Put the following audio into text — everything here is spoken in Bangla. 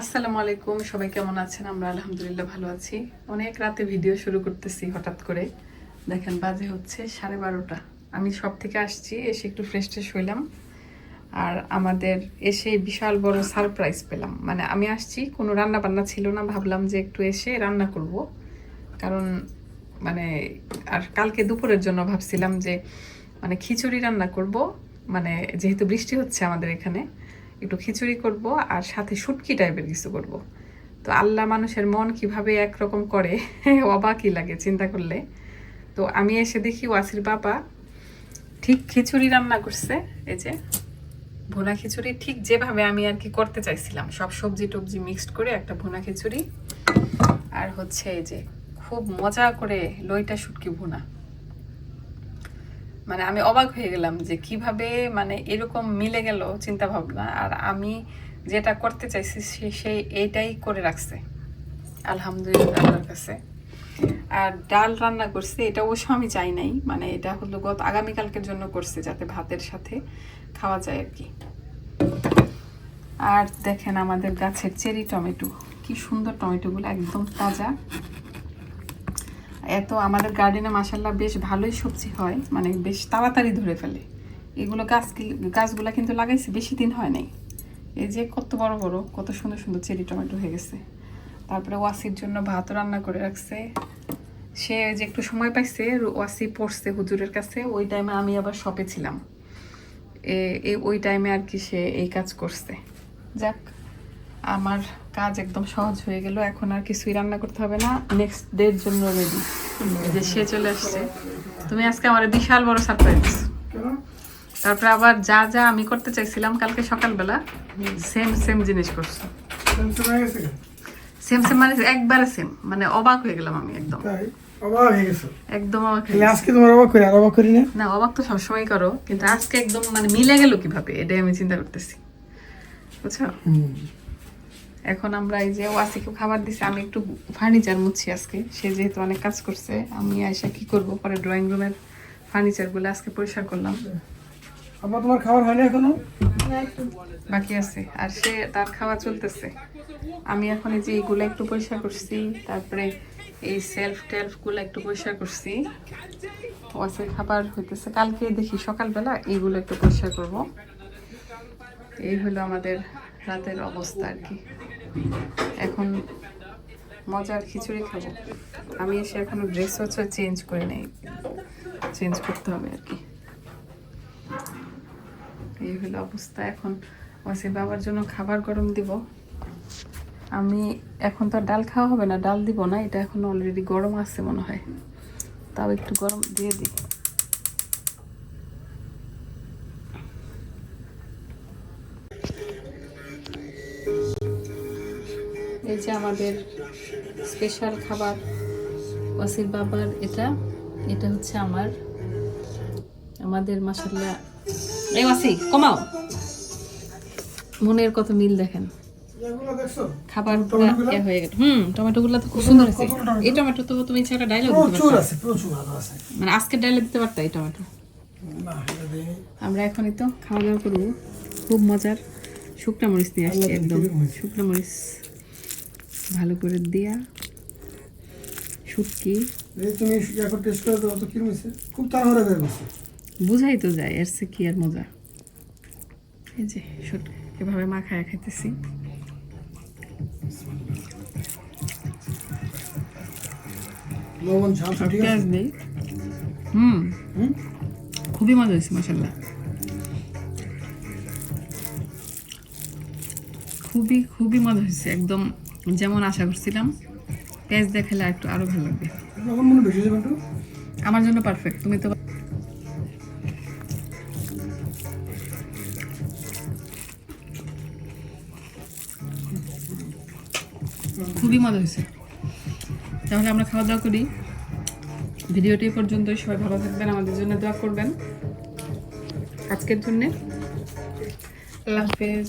আসসালামু আলাইকুম, সবাই কেমন আছেন? আমরা আলহামদুলিল্লাহ ভালো আছি। অনেক রাতে ভিডিও শুরু করতেছি হঠাৎ করে। দেখেন, বাজে হচ্ছে সাড়ে বারোটা। আমি সব থেকে আসছি, এসে একটু ফ্রেশ ট্রেশ হইলাম। আর আমাদের এসে বিশাল বড় সারপ্রাইজ পেলাম। মানে আমি আসছি, কোনো রান্না বান্না ছিল না, ভাবলাম যে একটু এসে রান্না করব। কারণ মানে আর কালকে দুপুরের জন্য ভাবছিলাম যে মানে খিচুড়ি রান্না করব। মানে যেহেতু বৃষ্টি হচ্ছে আমাদের এখানে একটু খিচুড়ি করব আর সাথে শুটকি টাইপের কিছু করব। তো আল্লাহ মানুষের মন কীভাবে একরকম করে, অবাকই লাগে চিন্তা করলে। তো আমি এসে দেখি ওয়াসির বাবা ঠিক খিচুড়ি রান্না করছে, এই যে ভুনা খিচুড়ি ঠিক যেভাবে আমি আর কি করতে চাইছিলাম। সব সবজি টবজি মিক্সড করে একটা ভুনা খিচুড়ি আর হচ্ছে এই যে খুব মজা করে লইটা শুটকি ভুনা। মানে আমি অবাক হয়ে গেলাম যে কীভাবে মানে এরকম মিলে গেল চিন্তা ভাবনা আর আমি যেটা করতে চাইছি সে এইটাই করে রাখছে। আলহামদুলিল্লাহ আল্লাহর কাছে। আর ডাল রান্না করছে, এটা অবশ্য আমি চাই নাই। মানে এটা হলো গত আগামীকালকের জন্য করছে যাতে ভাতের সাথে খাওয়া যায় আর কি। আর দেখেন আমাদের গাছের চেরি টমেটো, কি সুন্দর টমেটোগুলো, একদম তাজা। এত আমাদের গার্ডেনে মাসাল্লাহ বেশ ভালোই সবজি হয় মানে বেশ তাড়াতাড়ি ধরে ফেলে। এগুলো গাছ গাছগুলো কিন্তু লাগাইছে, বেশি দিন হয় নাই। এই যে কত বড় বড়, কত সুন্দর সুন্দর চেরি টমেটো হয়ে গেছে। তারপরে ওয়াসির জন্য ভাত রান্না করে রাখছে। সে যে একটু সময় পাইছে ওয়াসি পড়ছে হুজুরের কাছে, ওই টাইমে আমি আবার শপে ছিলাম। এ- ওই টাইমে আর কি সে এই কাজ করছে। যাক আমার কাজ একদম সহজ হয়ে গেল। এখন আর কিছুই রান্না করতে হবে না। নেক্সট ডের জন্য রেডি যে সে চলে আসছে। তুমি আজকে আমার বিশাল বড় সারপ্রাইজ তারপরে আবার যা যা আমি করতে চাইছিলাম কালকে সকালবেলা সেম সেম জিনিস করছ। সেম সেম মানে একবারে সেম মানে অবাক হয়ে গেলাম আমি একদম। অবাক হয়ে গেছো? একদম অবাক আজকে তোমার অবাক করি আর অবাক করি না? না অবাক তো সবসময় করো কিন্তু আজকে একদম মানে মিলে গেল কীভাবে? এটাই আমি চিন্তা করতেছি। বুঝছ? এখন আমরা এই যে ওয়াসিকে খাবার দিছি আমি একটু ফার্নিচার মুছছি আজকে। সে যেহেতু অনেক কাজ করছে আমি আয়সা কি করব? পরে ড্রয়িং রুমের ফার্নিচারগুলো আজকে পরিষ্কার করলাম। আবার তোমার খাবার হয়নি এখনও? বাকি আছে আর সে তার খাওয়া চলতেছে। আমি এখন এই যে এইগুলো একটু পরিষ্কার করছি তারপরে এই সেলফ টেলফগুলো একটু পরিষ্কার করছি। ওয়াসের খাবার হইতেছে কালকে দেখি সকালবেলা এইগুলো একটু পরিষ্কার করব। এই হলো আমাদের রাতের অবস্থা আর কি। এখন মজার খিচুড়ি খাব। আমি এসে এখনও ড্রেস হচ্ছে চেঞ্জ করে নেই। চেঞ্জ করতে হবে আর কি। এই হলো অবস্থা এখন। ওয়াসি বাবার জন্য খাবার গরম দিব। আমি এখন তো ডাল খাওয়া হবে না, ডাল দিব না, এটা এখন অলরেডি গরম আছে মনে হয়। তাও একটু গরম দিয়ে দিই। এই যে আমাদের স্পেশাল খাবার ওয়াসির বাবার এটা এটা হচ্ছে আমার আমাদের মাসাল্লাহ এই ওয়াসি কমাও। মনের কত মিল দেখেন। খাবার হয়ে গেল। হুম টমেটোগুলো তো খুব সুন্দর আছে এই টমেটো? তো তুমি ডাইলগ প্রচুর ভালো আছে। মানে আজকে ডাইলে দিতে পারতা এই টমেটো? আমরা এখনই তো খাওয়া দাওয়া করব। খুব মজার শুকনা মরিচ নিয়ে আসছি একদম। শুকনা মরিচ। ভালো করে দিয়া শুটকি। তুমি এখন টেস্ট করে দাও তো কিরম হয়েছে খুব তাড়াহুড়া করে করছে বুঝাই তো যায় এর সে কি আর মজা। এই যে শুটকি এভাবে মাখায় খাইতেছি। লবণ ঝাল ঠিক আছে। দিই। হুম। হুম? খুবই মজা হয়েছে মশাল্লা খুবই খুবই মজা হয়েছে একদম যেমন আশা করছিলাম পেঁয়াজ দিয়ে খেলে একটু আরও ভালো লাগবে। আমার জন্য পারফেক্ট তুমি তো খুবই মজা হয়েছে। তাহলে আমরা খাওয়া দাওয়া করি। ভিডিওটি এই পর্যন্তই সবাই ভালো থাকবেন আমাদের জন্য দোয়া করবেন। আজকের জন্যে আল্লাহ হাফেজ।